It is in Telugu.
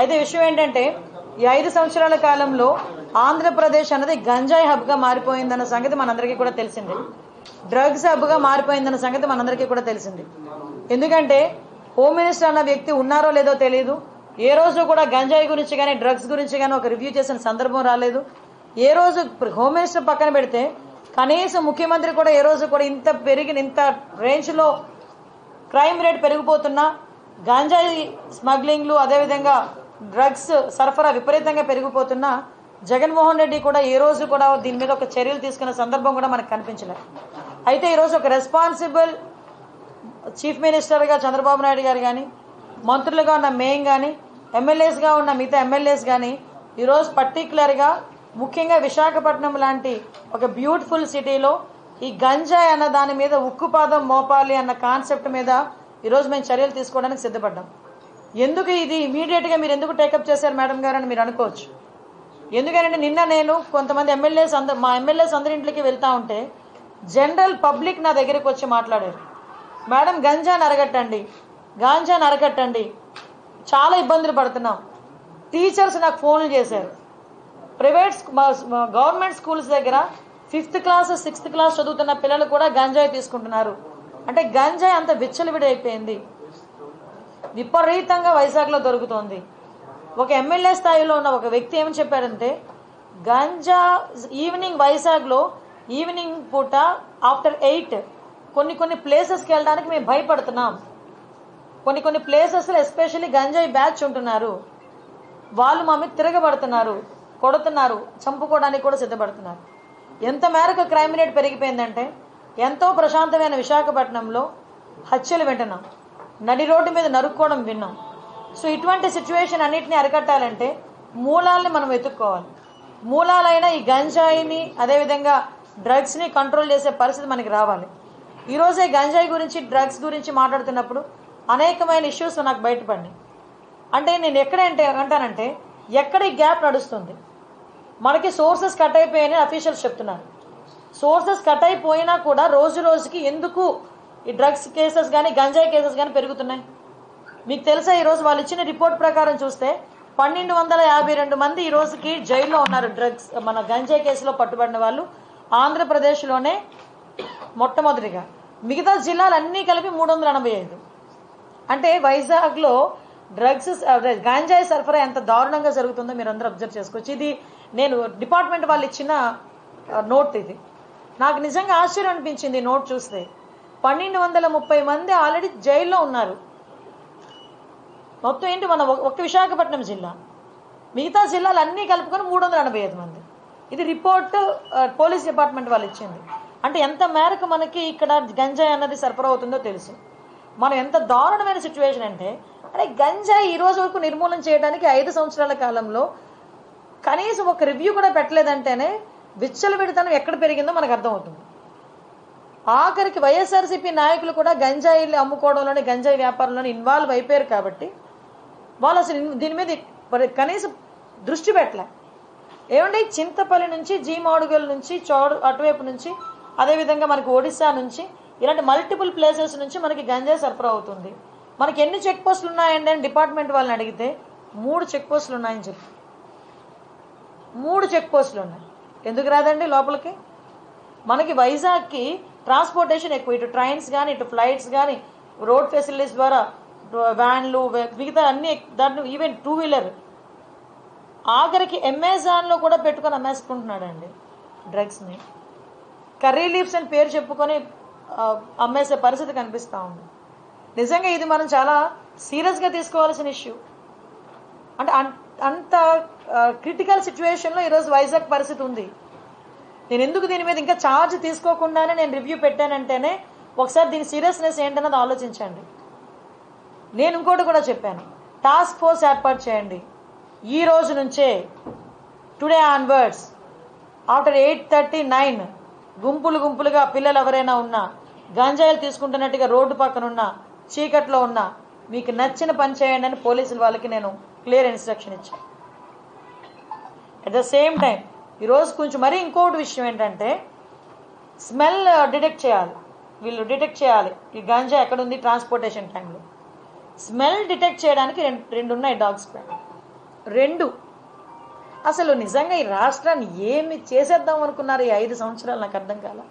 అయితే విషయం ఏంటంటే ఈ ఐదు సంవత్సరాల కాలంలో ఆంధ్రప్రదేశ్ అన్నది గంజాయి హబ్గా మారిపోయిందన్న సంగతి మనందరికీ కూడా తెలిసిందే. డ్రగ్స్ హబ్గా మారిపోయిందన్న సంగతి మనందరికీ కూడా తెలిసింది. ఎందుకంటే హోమ్ మినిస్టర్ అన్న వ్యక్తి ఉన్నారో లేదో తెలియదు ఏ రోజు కూడా గంజాయి గురించి కానీ డ్రగ్స్ గురించి కానీ ఒక రివ్యూ చేసిన సందర్భం రాలేదు. ఏ రోజు హోమ్ మినిస్టర్ పక్కన పెడితే కనీసం ముఖ్యమంత్రి కూడా ఏ రోజు కూడా ఇంత పెరిగిన ఇంత రేంజ్లో క్రైమ్ రేట్ పెరిగిపోతున్నా గంజాయి స్మగ్లింగ్లు అదేవిధంగా డ్రగ్స్ సరఫరా విపరీతంగా పెరిగిపోతున్న జగన్మోహన్ రెడ్డి కూడా ఏ రోజు కూడా దీని మీద ఒక చర్యలు తీసుకున్న సందర్భం కూడా మనకు కనిపించలేదు. అయితే ఈరోజు ఒక రెస్పాన్సిబుల్ చీఫ్ మినిస్టర్గా చంద్రబాబు నాయుడు గారు కానీ మంత్రులుగా ఉన్న మేయం కానీ ఎమ్మెల్యేస్గా ఉన్న మిగతా ఎమ్మెల్యేస్ కానీ ఈరోజు పర్టికులర్గా ముఖ్యంగా విశాఖపట్నం లాంటి ఒక బ్యూటిఫుల్ సిటీలో ఈ గంజాయి అన్న దాని మీద ఉక్కుపాదం మోపాలి అన్న కాన్సెప్ట్ మీద ఈరోజు మేము చర్యలు తీసుకోవడానికి సిద్ధపడ్డాం. ఎందుకు ఇది ఇమీడియట్గా మీరు ఎందుకు టేకప్ చేశారు మేడం గారు అని మీరు అనుకోవచ్చు. ఎందుకంటే నిన్న నేను కొంతమంది ఎమ్మెల్యేస్ అందరు మా ఎమ్మెల్యేస్ అందరి ఇంట్లోకి వెళ్తా ఉంటే జనరల్ పబ్లిక్ నా దగ్గరికి వచ్చి మాట్లాడారు. మేడం గంజాని అరగట్టండి గాంజాని అరగట్టండి చాలా ఇబ్బందులు పడుతున్నాం. టీచర్స్ నాకు ఫోన్లు చేశారు. ప్రైవేట్ స్కూ- గవర్నమెంట్ స్కూల్స్ దగ్గర ఫిఫ్త్ క్లాస్ సిక్స్త్ క్లాస్ చదువుతున్న పిల్లలు కూడా గంజాయి తీసుకుంటున్నారు. అంటే గంజాయి అంత విచ్చలవిడి అయిపోయింది. విపరీతంగా వైజాగ్లో దొరుకుతోంది. ఒక ఎమ్మెల్యే స్థాయిలో ఉన్న ఒక వ్యక్తి ఏమని చెప్పారంటే గంజా ఈవినింగ్ వైజాగ్లో ఈవినింగ్ పూట ఆఫ్టర్ ఎయిట్ కొన్ని కొన్ని ప్లేసెస్కి వెళ్ళడానికి మేము భయపడుతున్నాం. కొన్ని కొన్ని ప్లేసెస్లో ఎస్పెషల్లీ గంజాయి బ్యాచ్ ఉంటున్నారు. వాళ్ళు మా మీద తిరగబడుతున్నారు కొడుతున్నారు చంపుకోవడానికి కూడా సిద్ధపడుతున్నారు. ఎంత మేరకు క్రైమ్ రేట్ పెరిగిపోయిందంటే ఎంతో ప్రశాంతమైన విశాఖపట్నంలో హత్యలు వింటున్నాం. నడి రోడ్డు మీద నరుక్కోవడం విన్నాం. సో ఇటువంటి సిచ్యువేషన్ అన్నిటిని అరికట్టాలంటే మూలాల్ని మనం వెతుక్కోవాలి. మూలాలైన ఈ గంజాయిని అదేవిధంగా డ్రగ్స్ని కంట్రోల్ చేసే పరిస్థితి మనకి రావాలి. ఈరోజే గంజాయి గురించి డ్రగ్స్ గురించి మాట్లాడుతున్నప్పుడు అనేకమైన ఇష్యూస్ నాకు బయటపడినాయి అంటే నేను ఎక్కడంటే అంటానంటే ఎక్కడ ఈ గ్యాప్ నడుస్తుంది? మనకి సోర్సెస్ కట్ అయిపోయాయని అఫీషియల్స్ చెప్తున్నారు. సోర్సెస్ కట్ అయిపోయినా కూడా రోజు రోజుకి ఎందుకు ఈ డ్రగ్స్ కేసెస్ కానీ గంజాయి కేసెస్ కానీ పెరుగుతున్నాయి. మీకు తెలుసా ఈరోజు వాళ్ళు ఇచ్చిన రిపోర్ట్ ప్రకారం చూస్తే పన్నెండు వందల యాభై రెండు మంది ఈ రోజుకి జైల్లో ఉన్నారు డ్రగ్స్ మన గంజాయి కేసులో పట్టుబడిన వాళ్ళు. ఆంధ్రప్రదేశ్లోనే మొట్టమొదటిగా. మిగతా జిల్లాలన్నీ కలిపి మూడు వందల ఎనభై ఐదు. అంటే వైజాగ్లో డ్రగ్స్ గాంజాయి సరఫరా ఎంత దారుణంగా జరుగుతుందో మీరు అందరూ అబ్జర్వ్ చేసుకోవచ్చు. ఇది నేను డిపార్ట్మెంట్ వాళ్ళు ఇచ్చిన నోట్ ఇది. నాకు నిజంగా ఆశ్చర్యం అనిపించింది నోట్ చూస్తే. పన్నెండు వందల ముప్పై మంది ఆల్రెడీ జైల్లో ఉన్నారు. మొత్తం ఏంటి మన ఒక- ఒక్క విశాఖపట్నం జిల్లా. మిగతా జిల్లాలు అన్నీ కలుపుకొని మూడు వందల ఎనభై ఐదు మంది. ఇది రిపోర్ట్ పోలీస్ డిపార్ట్మెంట్ వాళ్ళు ఇచ్చింది. అంటే ఎంత మేరకు మనకి ఇక్కడ గంజాయి అన్నది సరఫరా అవుతుందో తెలుసు. మనం ఎంత దారుణమైన సిచ్యువేషన్ అంటే అరే గంజాయి ఈ రోజు వరకు నిర్మూలన చేయడానికి ఐదు సంవత్సరాల కాలంలో కనీసం ఒక రివ్యూ కూడా పెట్టలేదంటేనే విచ్చలవిడితనం ఎక్కడ పెరిగిందో మనకు అర్థమవుతుంది. ఆఖరికి వైఎస్ఆర్సీపీ నాయకులు కూడా గంజాయిలు అమ్ముకోవడంలోని గంజాయి వ్యాపారంలోని ఇన్వాల్వ్ అయిపోయారు కాబట్టి వాళ్ళు అసలు దీని మీద కనీసం దృష్టి పెట్టలే. ఏమంటే చింతపల్లి నుంచి జీమాడుగల్ నుంచి చోడు అటువైపు నుంచి అదేవిధంగా మనకి ఒడిశా నుంచి ఇలాంటి మల్టిపుల్ ప్లేసెస్ నుంచి మనకి గంజాయి సరఫరా అవుతుంది. మనకి ఎన్ని చెక్ పోస్టులు ఉన్నాయండి అని డిపార్ట్మెంట్ వాళ్ళని అడిగితే మూడు చెక్ పోస్టులు ఉన్నాయని చెప్పి. మూడు చెక్ పోస్టులు ఉన్నాయి. ఎందుకు రాదండి లోపలికి? మనకి వైజాగ్కి ట్రాన్స్పోర్టేషన్ ఎక్కువ. ఇటు ట్రైన్స్ కానీ ఇటు ఫ్లైట్స్ కానీ రోడ్ ఫెసిలిటీస్ ద్వారా వ్యాన్లు మిగతా అన్ని దాంట్లో ఈవెన్ టూ వీలర్. ఆఖరికి అమెజాన్లో కూడా పెట్టుకొని అమ్మేసుకుంటున్నాడండి డ్రగ్స్ని. కర్రీ లీవ్స్ అని పేరు చెప్పుకొని అమ్మేసే పరిస్థితి కనిపిస్తూ ఉంది. నిజంగా ఇది మనం చాలా సీరియస్గా తీసుకోవాల్సిన ఇష్యూ. అంటే అంత క్రిటికల్ సిచ్యువేషన్లో ఈరోజు వైజాగ్ పరిస్థితి ఉంది. నేను ఎందుకు దీని మీద ఇంకా ఛార్జ్ తీసుకోకుండానే నేను రివ్యూ పెట్టానంటేనే ఒకసారి దీని సీరియస్నెస్ ఏంటన్నది ఆలోచించండి. నేను ఇంకోటి కూడా చెప్పాను. టాస్క్ ఫోర్స్ ఏర్పాటు చేయండి. ఈ రోజు నుంచే today onwards after eight thirty nine గుంపులు గుంపులుగా పిల్లలు ఎవరైనా ఉన్నా గంజాయిలు తీసుకుంటున్నట్టుగా రోడ్డు పక్కన ఉన్నా చీకట్లో ఉన్నా మీకు నచ్చిన పని చేయండి అని పోలీసుల వాళ్ళకి నేను క్లియర్ ఇన్స్ట్రక్షన్ ఇచ్చాను. అట్ ద సేమ్ టైం ఈరోజు కొంచెం మరీ ఇంకోటి విషయం ఏంటంటే స్మెల్ డిటెక్ట్ చేయాలి. వీళ్ళు డిటెక్ట్ చేయాలి. ఈ గంజా ఎక్కడ ఉంది ట్రాన్స్పోర్టేషన్ టైంలో. స్మెల్ డిటెక్ట్ చేయడానికి రెండు రెండు ఉన్నాయి డాగ్స్ రెండు. అసలు నిజంగా ఈ రాష్ట్రాన్ని ఏమి చేసేద్దాం అనుకున్నారు ఈ ఐదు సంవత్సరాలు? నాకు అర్థం కాలే.